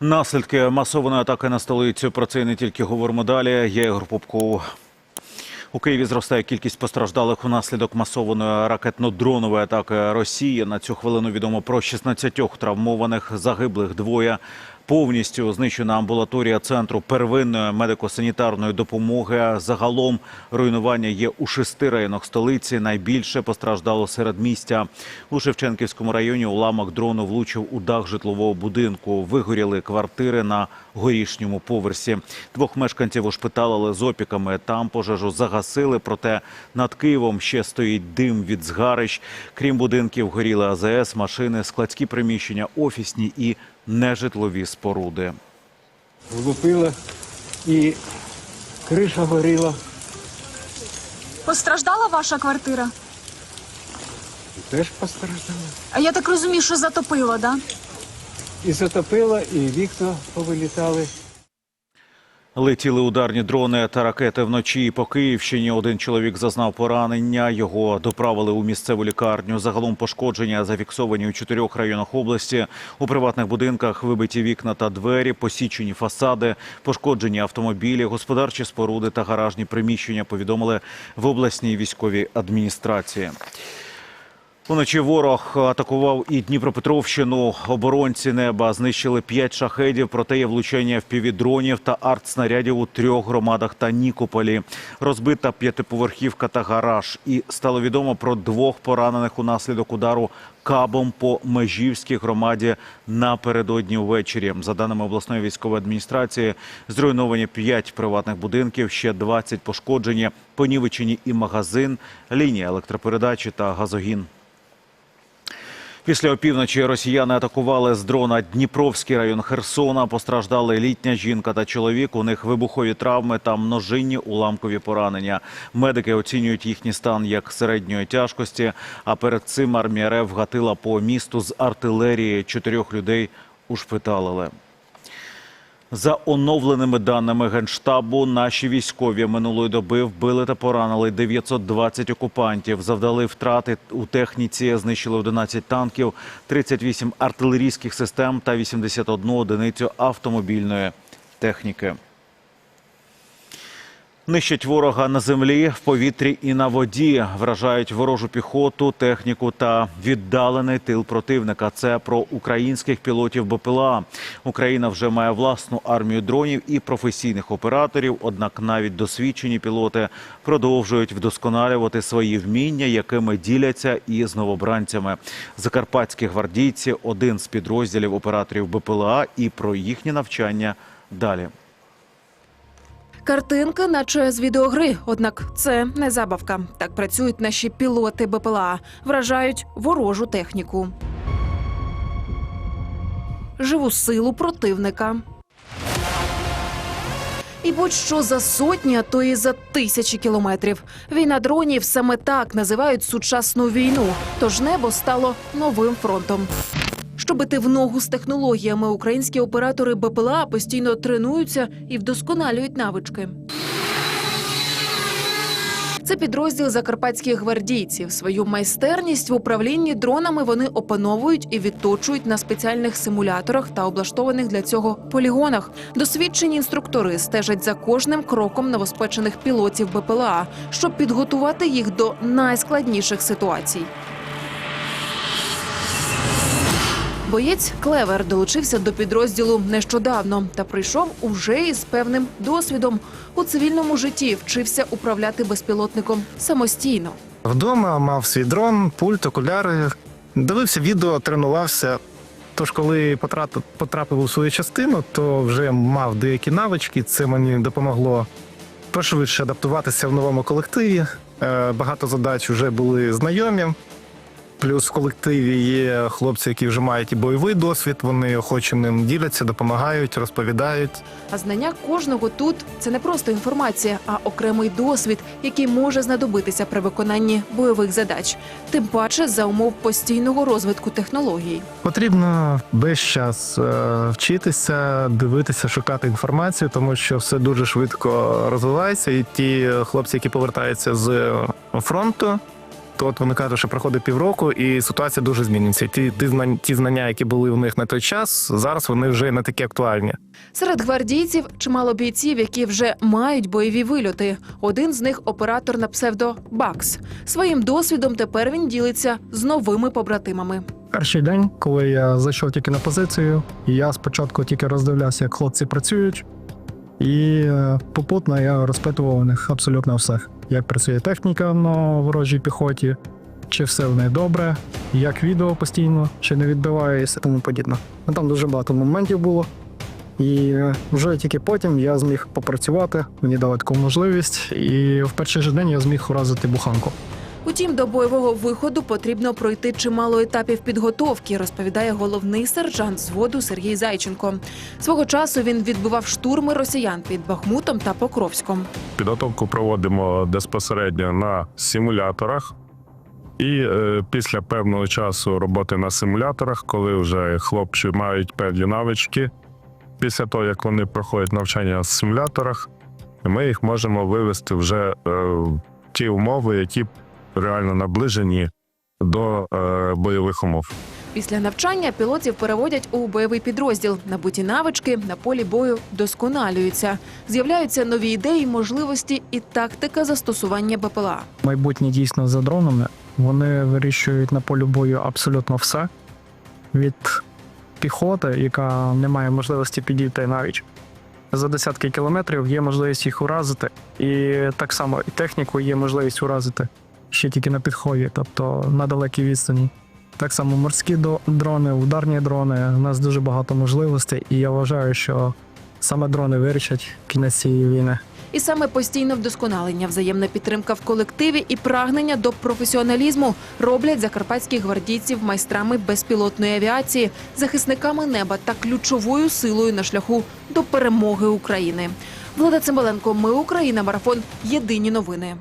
Наслідки масованої атаки на столицю. Про це не тільки говоримо далі. Я Ігор Попков. У Києві зростає кількість постраждалих внаслідок масованої ракетно-дронової атаки Росії. На цю хвилину відомо про 16 травмованих, загиблих двоє. Повністю знищена амбулаторія центру первинної медико-санітарної допомоги. Загалом руйнування є у шести районах столиці. Найбільше постраждало серед містя. У Шевченківському районі уламок дрону влучив у дах житлового будинку. Вигоріли квартири на горішньому поверсі. Двох мешканців ушпиталили з опіками. Там пожежу загасили. Проте над Києвом ще стоїть дим від згарищ. Крім будинків, горіли АЗС, машини, складські приміщення, офісні і нежитлові споруди. Влупила і криша горіла. Постраждала ваша квартира? Теж постраждала. А я так розумію, що затопила, да? І затопила, і вікна повилітали. Летіли ударні дрони та ракети вночі по Київщині. Один чоловік зазнав поранення. Його доправили у місцеву лікарню. Загалом пошкодження зафіксовані у чотирьох районах області. У приватних будинках вибиті вікна та двері, посічені фасади, пошкоджені автомобілі, господарчі споруди та гаражні приміщення. Повідомили в обласній військовій адміністрації. Уночі ворог атакував і Дніпропетровщину. Оборонці неба знищили п'ять шахедів, проте є влучання впівдронів та артснарядів у трьох громадах та Нікополі. Розбита п'ятиповерхівка та гараж. І стало відомо про двох поранених унаслідок удару кабом по Межівській громаді напередодні ввечері. За даними обласної військової адміністрації, зруйновані п'ять приватних будинків, ще 20 пошкоджені, понівечені і магазин, лінія електропередачі та газогін. Після опівночі росіяни атакували з дрона Дніпровський район Херсона. Постраждали літня жінка та чоловік. У них вибухові травми та множинні уламкові поранення. Медики оцінюють їхній стан як середньої тяжкості. А перед цим армія РФ гатила по місту з артилерії. Чотирьох людей ушпиталили. За оновленими даними Генштабу, наші військові минулої доби вбили та поранили 920 окупантів, завдали втрати у техніці, знищили 11 танків, 38 артилерійських систем та 81 одиницю автомобільної техніки. Нищать ворога на землі, в повітрі і на воді. Вражають ворожу піхоту, техніку та віддалений тил противника. Це про українських пілотів БПЛА. Україна вже має власну армію дронів і професійних операторів. Однак навіть досвідчені пілоти продовжують вдосконалювати свої вміння, якими діляться і з новобранцями. Закарпатські гвардійці один з підрозділів операторів БПЛА. І про їхнє навчання далі. Картинка, наче з відеогри, однак це не забавка. Так працюють наші пілоти БПЛА, вражають ворожу техніку. Живу силу противника. І будь-що за сотні, а то і за тисячі кілометрів. Війна дронів саме так називають сучасну війну. Тож небо стало новим фронтом. Щоб іти в ногу з технологіями, українські оператори БПЛА постійно тренуються і вдосконалюють навички. Це підрозділ закарпатських гвардійців. Свою майстерність в управлінні дронами вони опановують і відточують на спеціальних симуляторах та облаштованих для цього полігонах. Досвідчені інструктори стежать за кожним кроком новоспечених пілотів БПЛА, щоб підготувати їх до найскладніших ситуацій. Боєць Клевер долучився до підрозділу нещодавно та прийшов уже із певним досвідом. У цивільному житті вчився управляти безпілотником самостійно. Вдома мав свій дрон, пульт, окуляри. Дивився відео, тренувався. Тож, коли потрапив, у свою частину, то вже мав деякі навички. Це мені допомогло пошвидше адаптуватися в новому колективі. Е, Багато задач вже були знайомі. Плюс в колективі є хлопці, які вже мають і бойовий досвід. Вони охоче ним діляться, допомагають, розповідають. А знання кожного тут це не просто інформація, а окремий досвід, який може знадобитися при виконанні бойових задач, тим паче за умов постійного розвитку технологій. Потрібно весь час е, вчитися, дивитися, шукати інформацію, тому що все дуже швидко розвивається. І ті хлопці, які повертаються з фронту, то от вони кажуть, що проходить півроку, і ситуація дуже змінюється. Ті, ті, знань- ті знання, які були у них на той час, зараз вони вже не такі актуальні. Серед гвардійців чимало бійців, які вже мають бойові вильоти. Один з них оператор на псевдо Бакс. Своїм досвідом тепер він ділиться з новими побратимами. Перший день, коли я зайшов тільки на позицію, я спочатку тільки роздивлявся, як хлопці працюють, і е, попутно я розпитував у них абсолютно все. Як працює техніка на ворожій піхоті, чи все в неї добре, як відео постійно, чи не відбивається, тому подібне. Ну, Там дуже багато моментів було. І е, вже тільки потім я зміг попрацювати, мені дали таку можливість, і в перший же день я зміг уразити буханку. Утім, до бойового виходу потрібно пройти чимало етапів підготовки, розповідає головний сержант зводу Сергій Зайченко. Свого часу він відбивав штурми росіян під Бахмутом та Покровськом. Підготовку проводимо безпосередньо на симуляторах. І е, після певного часу роботи на симуляторах, коли вже хлопці мають певні навички, після того, як вони проходять навчання в симуляторах, ми їх можемо вивести вже е, в ті умови, які реально наближені до е, бойових умов. Після навчання пілотів переводять у бойовий підрозділ. Набуті навички на полі бою досконалюються. З'являються нові ідеї, можливості і тактика застосування БПЛА. майбутнє дійсно за дронами. Вони вирішують на полі бою абсолютно все. Від піхоти, яка не має можливості підійти навіть за десятки кілометрів, є можливість їх уразити. І так само і техніку є можливість уразити ще тільки на підході, тобто на далекій відстані. Так само морські дрони, ударні дрони. У нас дуже багато можливостей, і я вважаю, що саме дрони вирішать кінець цієї війни. І саме постійне вдосконалення, взаємна підтримка в колективі і прагнення до професіоналізму роблять закарпатських гвардійців майстрами безпілотної авіації, захисниками неба та ключовою силою на шляху до перемоги України. Влада Цимбаленко, ми Україна, марафон. Єдині новини.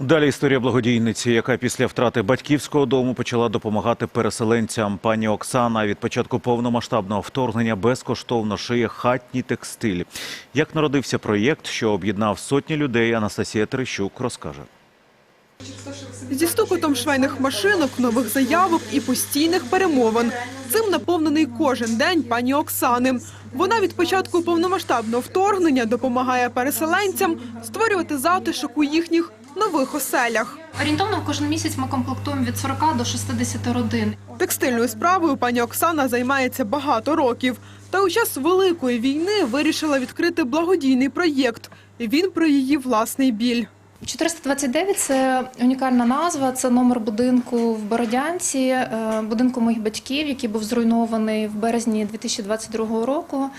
Далі історія благодійниці, яка після втрати батьківського дому почала допомагати переселенцям. Пані Оксана від початку повномасштабного вторгнення безкоштовно шиє хатні текстилі. Як народився проєкт, що об'єднав сотні людей, Анастасія Терещук розкаже. Зі стукотом швейних машинок, нових заявок і постійних перемовин. Цим наповнений кожен день пані Оксани. Вона від початку повномасштабного вторгнення допомагає переселенцям створювати затишок у їхніх нових оселях. Орієнтовно кожен місяць ми комплектуємо від 40 до 60 родин. Текстильною справою пані Оксана займається багато років. Та у час великої війни вирішила відкрити благодійний проєкт. Він про її власний біль. 429 – це унікальна назва. Це номер будинку в Бородянці, е, будинку моїх батьків, який був зруйнований в березні 2022 року.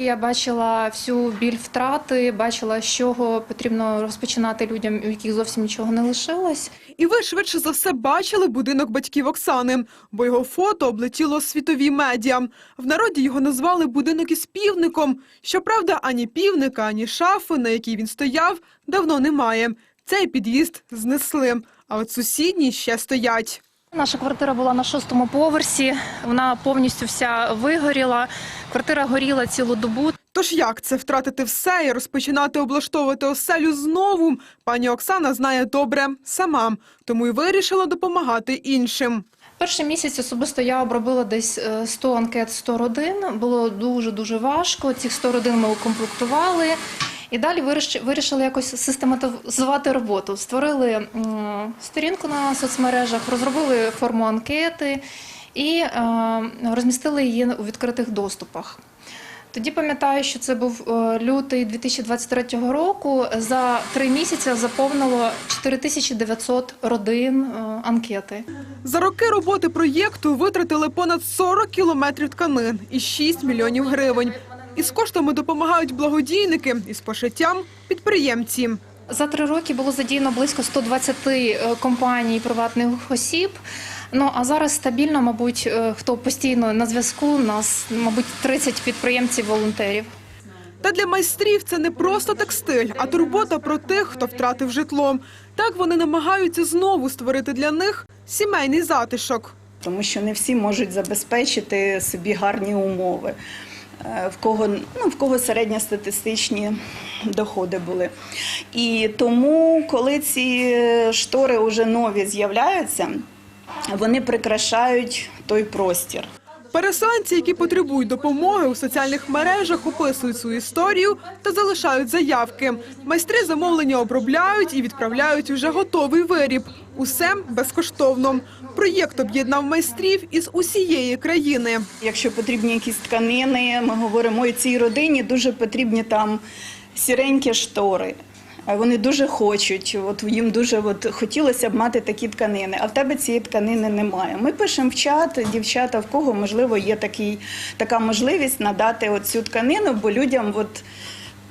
Я бачила всю біль втрати, бачила, з чого потрібно розпочинати людям, у яких зовсім нічого не лишилось. І ви швидше за все бачили будинок батьків Оксани, бо його фото облетіло світові медіа. В народі його назвали будинок із півником. Щоправда, ані півника, ані шафи, на якій він стояв, давно немає. Цей під'їзд знесли, а от сусідні ще стоять. Наша квартира була на шостому поверсі. Вона повністю вся вигоріла. Квартира горіла цілу добу. Тож як це втратити все і розпочинати облаштовувати оселю знову? Пані Оксана знає добре сама, тому й вирішила допомагати іншим. Перший місяць особисто я обробила десь е, 100 анкет, 100 родин. Було дуже дуже важко. Цих 100 родин ми укомплектували. І далі виріш- вирішили якось систематизувати роботу. Створили сторінку на соцмережах, розробили форму анкети і е, розмістили її у відкритих доступах. Тоді пам'ятаю, що це був е, лютий 2023 року. За три місяці заповнило 4900 родин е, анкети. За роки роботи проєкту витратили понад 40 кілометрів тканин і 6 мільйонів гривень. Із коштами допомагають благодійники, із пошиттям підприємці. За три роки було задіяно близько 120 е, компаній приватних осіб. Ну а зараз стабільно, мабуть, е, хто постійно на зв'язку, у нас, мабуть, 30 підприємців-волонтерів. Та для майстрів це не просто текстиль, а турбота про тих, хто втратив житло. Так вони намагаються знову створити для них сімейний затишок. тому що не всі можуть забезпечити собі гарні умови. В кого, ну, в кого середньостатистичні доходи були. І тому, коли ці штори вже нові з'являються, вони прикрашають той простір. Переселенці, які потребують допомоги у соціальних мережах, описують свою історію та залишають заявки. Майстри замовлення обробляють і відправляють уже готовий виріб. Усе безкоштовно. Проєкт об'єднав майстрів із усієї країни. Якщо потрібні якісь тканини, ми говоримо, і цій родині дуже потрібні там сіренькі штори. Вони дуже хочуть, от їм дуже от, хотілося б мати такі тканини, а в тебе цієї тканини немає. Ми пишемо в чат, дівчата, в кого можливо є такий, така можливість надати цю тканину, бо людям от,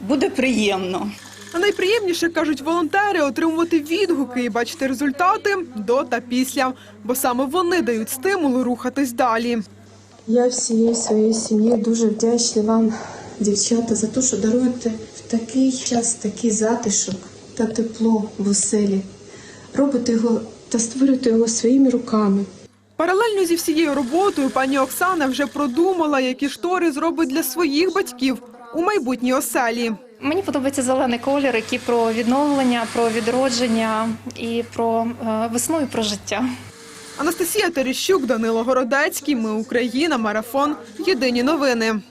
буде приємно. А найприємніше кажуть волонтери отримувати відгуки і бачити результати до та після, бо саме вони дають стимул рухатись далі. Я всією своєю сім'єю дуже вдячна вам, дівчата, за те, що даруєте в такий час такий затишок та тепло в оселі. Робите його та створюєте його своїми руками. Паралельно зі всією роботою пані Оксана вже продумала, які штори зробить для своїх батьків у майбутній оселі. Мені подобається зелений колір, який про відновлення, про відродження і про е, весну і про життя. Анастасія Терещук, Данило Городецький. Ми Україна. Марафон. Єдині новини.